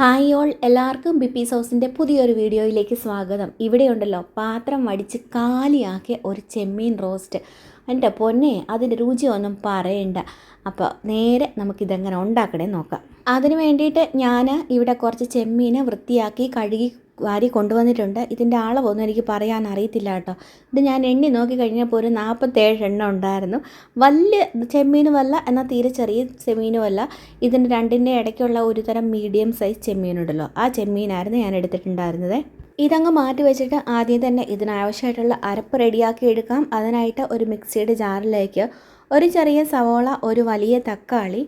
Hi all എല്ലാവർക്കും ബിപ്പി സോസിന്റെ പുതിയൊരു വീഡിയോയിലേക്ക് സ്വാഗതം. ഇവിടെയുണ്ടല്ലോ പാത്രം വടിച്ച് കാലിയാക്കിയ ഒരു ചെമ്മീൻ റോസ്റ്റ്. എന്റെ പൊന്നെ അതിന്റെ രുചിയൊന്നും പറയണ്ട. അപ്പോൾ നേരെ നമുക്കിതെങ്ങനെ ഉണ്ടാക്കണേ നോക്കാം. അതിന് വേണ്ടിയിട്ട് ഞാൻ ഇവിടെ കുറച്ച് ചെമ്മീൻ വൃത്തിയാക്കി കഴുകി വാരി കൊണ്ടുവന്നിട്ടുണ്ട്. ഇതിന്റെ അളവൊന്നും എനിക്ക് പറയാൻ അറിയത്തില്ല കേട്ടോ. ഇത് ഞാൻ എണ്ണി നോക്കി കഴിഞ്ഞപ്പോൾ ഒരു നാൽപ്പത്തേഴ് എണ്ണം ഉണ്ടായിരുന്നു. വലിയ ചെമ്മീനുമല്ല എന്നാൽ തീരെ ചെറിയ ചെമ്മീനുമല്ല. ഇതിന്റെ രണ്ടിന്റെ ഇടയ്ക്കുള്ള ഒരു തരം മീഡിയം സൈസ് ചെമ്മീനുണ്ടല്ലോ. ആ ചെമ്മീനായിരുന്നു ഞാൻ എടുത്തിട്ടുണ്ടായിരുന്നത്. ഇതങ്ങ് മാറ്റി വെച്ചിട്ട് ആദ്യം തന്നെ ഇതിനാവശ്യമായിട്ടുള്ള അരപ്പ് റെഡിയാക്കി എടുക്കാം. അതിനായിട്ട് ഒരു മിക്സിയുടെ ജാറിലേക്ക് ഒരു ചെറിയ സവോള ഒരു വലിയ തക്കാളി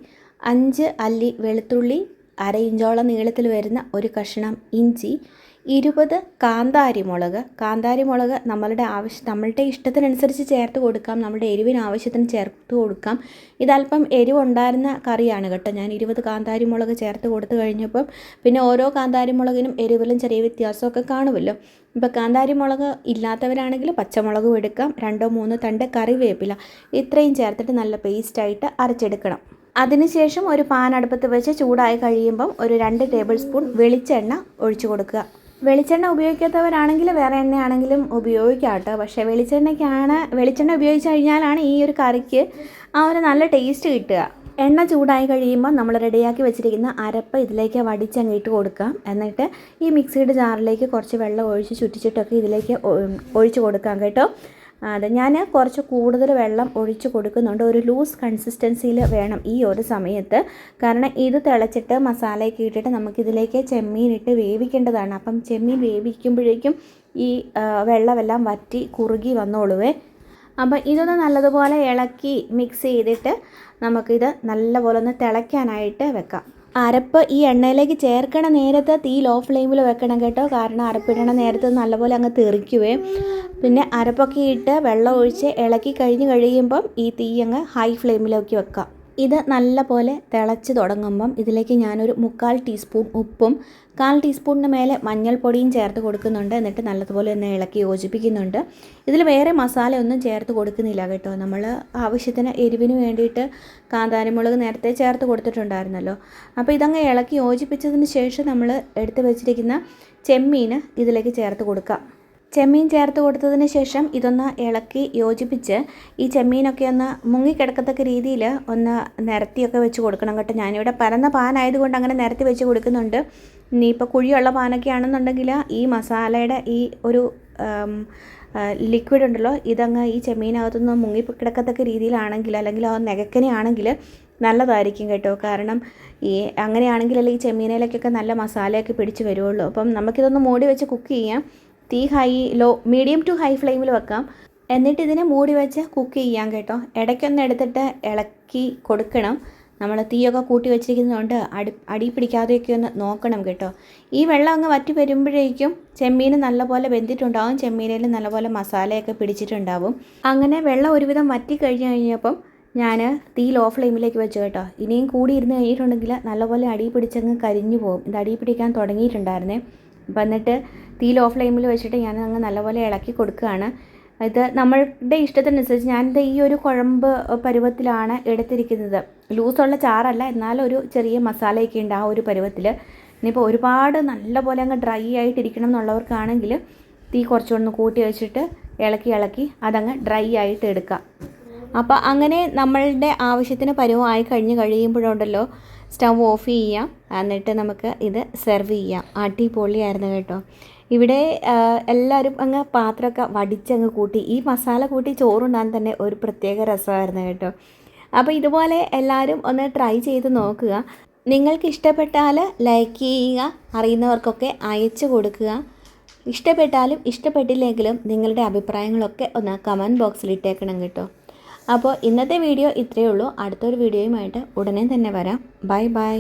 അഞ്ച് അല്ലി വെളുത്തുള്ളി അര ഇഞ്ചോളം നീളത്തിൽ വരുന്ന ഒരു കഷ്ണം ഇഞ്ചി ഇരുപത് കാന്താരി മുളക് കാന്താരി മുളക് നമ്മളുടെ ആവശ്യം നമ്മളുടെ ഇഷ്ടത്തിനനുസരിച്ച് ചേർത്ത് കൊടുക്കാം. നമ്മുടെ എരിവിന് ആവശ്യത്തിന് ചേർത്ത് കൊടുക്കാം. ഇതല്പം എരിവുണ്ടായിരുന്ന കറിയാണ് കേട്ടോ. ഞാൻ ഇരുപത് കാന്താരി മുളക് ചേർത്ത് കൊടുത്തു കഴിഞ്ഞപ്പം പിന്നെ ഓരോ കാന്താരി മുളകിനും എരിവിലും ചെറിയ വ്യത്യാസമൊക്കെ കാണുമല്ലോ. ഇപ്പോൾ കാന്താരി മുളക് ഇല്ലാത്തവരാണെങ്കിൽ പച്ചമുളകും എടുക്കാം. രണ്ടോ മൂന്നോ തണ്ട് കറിവേപ്പില ഇത്രയും ചേർത്തിട്ട് നല്ല പേസ്റ്റായിട്ട് അരച്ചെടുക്കണം. അതിനുശേഷം ഒരു പാൻ അടുപ്പത്ത് വെച്ച് ചൂടായി കഴിയുമ്പം ഒരു രണ്ട് ടേബിൾ സ്പൂൺ വെളിച്ചെണ്ണ ഒഴിച്ചു കൊടുക്കുക. വെളിച്ചെണ്ണ ഉപയോഗിക്കാത്തവരാണെങ്കിൽ വേറെ എണ്ണയാണെങ്കിലും ഉപയോഗിക്കാം കേട്ടോ പക്ഷേ വെളിച്ചെണ്ണയ്ക്കാണ് വെളിച്ചെണ്ണ ഉപയോഗിച്ച് കഴിഞ്ഞാലാണ് ഈ ഒരു കറിക്ക് ആ ഒരു നല്ല ടേസ്റ്റ് കിട്ടുക. എണ്ണ ചൂടായി കഴിയുമ്പോൾ നമ്മൾ റെഡിയാക്കി വെച്ചിരിക്കുന്ന അരപ്പ് ഇതിലേക്ക് വടിച്ചങ്ങ് ഇട്ട് കൊടുക്കാം എന്നിട്ട് ഈ മിക്സിയുടെ ജാറിലേക്ക് കുറച്ച് വെള്ളം ഒഴിച്ച് ചുറ്റിച്ചിട്ടൊക്കെ ഇതിലേക്ക് ഒഴിച്ച് കൊടുക്കാം കേട്ടോ. അതെ. ഞാൻ കുറച്ച് കൂടുതൽ വെള്ളം ഒഴിച്ച് കൊടുക്കുന്നുണ്ട്. ഒരു ലൂസ് കൺസിസ്റ്റൻസിയിൽ വേണം ഈ ഒരു സമയത്ത്. കാരണം ഇത് തിളച്ചിട്ട് മസാലയൊക്കെ ഇട്ടിട്ട് നമുക്കിതിലേക്ക് ചെമ്മീനിട്ട് വേവിക്കേണ്ടതാണ്. അപ്പം ചെമ്മീൻ വേവിക്കുമ്പോഴേക്കും ഈ വെള്ളമെല്ലാം വറ്റി കുറുകി വന്നോളുവേ. അപ്പം ഇതൊന്ന് നല്ലതുപോലെ ഇളക്കി മിക്സ് ചെയ്തിട്ട് നമുക്കിത് നല്ലപോലെ ഒന്ന് തിളയ്ക്കാനായിട്ട് വെക്കാം. അരപ്പ് ഈ എണ്ണയിലേക്ക് ചേർക്കണ നേരത്തെ തീ ലോ ഫ്ലെയിമിൽ വെക്കണം കേട്ടോ. കാരണം അരപ്പിടണ നേരത്ത് നല്ലപോലെ അങ്ങ് തെറിക്കുവേ. പിന്നെ അരപ്പൊക്കെ ഇട്ട് വെള്ളം ഒഴിച്ച് ഇളക്കി കഴിഞ്ഞ് കഴിയുമ്പം ഈ തീ അങ്ങ് ഹൈ ഫ്ലെയിമിലേക്ക് വെക്കാം. ഇത് നല്ല പോലെ തിളച്ച് തുടങ്ങുമ്പം ഇതിലേക്ക് ഞാനൊരു മുക്കാൽ ടീസ്പൂൺ ഉപ്പും കാൽ ടീസ്പൂണിന് മേലെ മഞ്ഞൾപ്പൊടിയും ചേർത്ത് കൊടുക്കുന്നുണ്ട്. എന്നിട്ട് നല്ലതുപോലെ ഒന്ന് ഇളക്കി യോജിപ്പിക്കുന്നുണ്ട്. ഇതിൽ വേറെ മസാല ഒന്നും ചേർത്ത് കൊടുക്കുന്നില്ല കേട്ടോ. നമ്മൾ ആവശ്യത്തിന് എരിവിന് വേണ്ടിയിട്ട് കാന്താരിമുളക് നേരത്തെ ചേർത്ത് കൊടുത്തിട്ടുണ്ടായിരുന്നല്ലോ. അപ്പോൾ ഇതങ്ങ് ഇളക്കി യോജിപ്പിച്ചതിന് ശേഷം നമ്മൾ എടുത്ത് വെച്ചിരിക്കുന്ന ചെമ്മീൻ ഇതിലേക്ക് ചേർത്ത് കൊടുക്കാം. ചെമ്മീൻ ചേർത്ത് കൊടുത്തതിന് ശേഷം ഇതൊന്ന് ഇളക്കി യോജിപ്പിച്ച് ഈ ചെമ്മീനൊക്കെ ഒന്ന് മുങ്ങിക്കിടക്കത്തക്ക രീതിയിൽ ഒന്ന് നിരത്തിയൊക്കെ വെച്ച് കൊടുക്കണം കേട്ടോ. ഞാനിവിടെ പരന്ന പാനായതുകൊണ്ട് അങ്ങനെ നിരത്തി വെച്ച് കൊടുക്കുന്നുണ്ട്. ഇനിയിപ്പോൾ കുഴിയുള്ള പാനൊക്കെ ആണെന്നുണ്ടെങ്കിൽ ഈ മസാലയുടെ ഈ ഒരു ലിക്വിഡ് ഉണ്ടല്ലോ ഇതങ്ങ് ഈ ചെമ്മീനകത്തുനിന്ന് മുങ്ങി കിടക്കത്തക്ക രീതിയിലാണെങ്കിൽ അല്ലെങ്കിൽ ആ നെകക്കനെയാണെങ്കിൽ നല്ലതായിരിക്കും കേട്ടോ. കാരണം ഈ അങ്ങനെയാണെങ്കിലല്ലേ ഈ ചെമ്മീനയിലേക്കൊക്കെ നല്ല മസാലയൊക്കെ പിടിച്ച് വരുള്ളൂ അപ്പം നമുക്കിതൊന്ന് മൂടി വെച്ച് കുക്ക് ചെയ്യാം. തീ high low medium to high ഫ്ലെയിമിൽ വെക്കാം. എന്നിട്ട് ഇതിനെ മൂടി വെച്ച് കുക്ക് ചെയ്യാം കേട്ടോ. ഇടയ്ക്കൊന്ന് എടുത്തിട്ട് ഇളക്കി കൊടുക്കണം. നമ്മൾ തീയൊക്കെ കൂട്ടി വെച്ചിരിക്കുന്നതുകൊണ്ട് അടി അടി പിടിക്കാതെയൊക്കെ ഒന്ന് നോക്കണം കേട്ടോ. ഈ വെള്ളം അങ്ങ് വറ്റി വരുമ്പോഴേക്കും ചെമ്മീൻ നല്ലപോലെ വെന്തിട്ടുണ്ടാവും. ചെമ്മീനിൽ നല്ലപോലെ മസാലയൊക്കെ പിടിച്ചിട്ടുണ്ടാവും. അങ്ങനെ വെള്ളം ഒരുവിധം വറ്റി കഴിഞ്ഞ് കഴിഞ്ഞപ്പം ഞാൻ തീ ലോ ഫ്ലെയിമിലേക്ക് വെച്ചു കേട്ടോ. ഇനിയും കൂടി ഇരുന്ന് കഴിഞ്ഞിട്ടുണ്ടെങ്കിൽ നല്ലപോലെ അടി പിടിച്ചങ്ങ് കരിഞ്ഞു പോകും. ഇത് അടി പിടിക്കാൻ തുടങ്ങിയിട്ടുണ്ടായിരുന്നേ. അപ്പം എന്നിട്ട് തീ ലോ ഫ്ലെയിമിൽ വെച്ചിട്ട് ഞാൻ അങ്ങ് നല്ലപോലെ ഇളക്കി കൊടുക്കുകയാണ്. ഇത് നമ്മളുടെ ഇഷ്ടത്തിനനുസരിച്ച് ഞാനിത് ഈ ഒരു കുഴമ്പ് പരുവത്തിലാണ് എടുത്തിരിക്കുന്നത്. ലൂസുള്ള ചാറല്ല എന്നാലും ഒരു ചെറിയ മസാലയൊക്കെ ഉണ്ട് ആ ഒരു പരുവത്തിൽ ഇനിയിപ്പോൾ ഒരുപാട് നല്ലപോലെ അങ്ങ് ഡ്രൈ ആയിട്ടിരിക്കണം എന്നുള്ളവർക്കാണെങ്കിൽ തീ കുറച്ചുകൊണ്ട് കൂട്ടി വെച്ചിട്ട് ഇളക്കി ഇളക്കി അതങ്ങ് ഡ്രൈ ആയിട്ട് എടുക്കാം. അപ്പോൾ അങ്ങനെ നമ്മളുടെ ആവശ്യത്തിന് പരുവമായി കഴിഞ്ഞ് കഴിയുമ്പോഴുണ്ടല്ലോ സ്റ്റവ് ഓഫ് ചെയ്യാം എന്നിട്ട് നമുക്ക് ഇത് സെർവ് ചെയ്യാം. അടിപൊളിയായിരുന്നു കേട്ടോ. ഇവിടെ എല്ലാവരും അങ്ങ് പാത്രമൊക്കെ വടിച്ചങ്ങ് കൂട്ടി. ഈ മസാല കൂട്ടി ചോറുണ്ടാൻ തന്നെ ഒരു പ്രത്യേക രസമായിരുന്നു കേട്ടോ. അപ്പോൾ ഇതുപോലെ എല്ലാവരും ഒന്ന് ട്രൈ ചെയ്ത് നോക്കുക. നിങ്ങൾക്ക് ഇഷ്ടപ്പെട്ടാൽ ലൈക്ക് ചെയ്യുക. അറിയുന്നവർക്കൊക്കെ അയച്ചു കൊടുക്കുക. ഇഷ്ടപ്പെട്ടാലും ഇഷ്ടപ്പെട്ടില്ലെങ്കിലും നിങ്ങളുടെ അഭിപ്രായങ്ങളൊക്കെ ഒന്ന് കമന്റ് ബോക്സിൽ ഇട്ടേക്കണം കേട്ടോ. അപ്പോൾ ഇന്നത്തെ വീഡിയോ ഇത്രയേ ഉള്ളൂ. അടുത്തൊരു വീഡിയോയുമായിട്ട് ഉടനെ തന്നെ വരാം. Bye bye.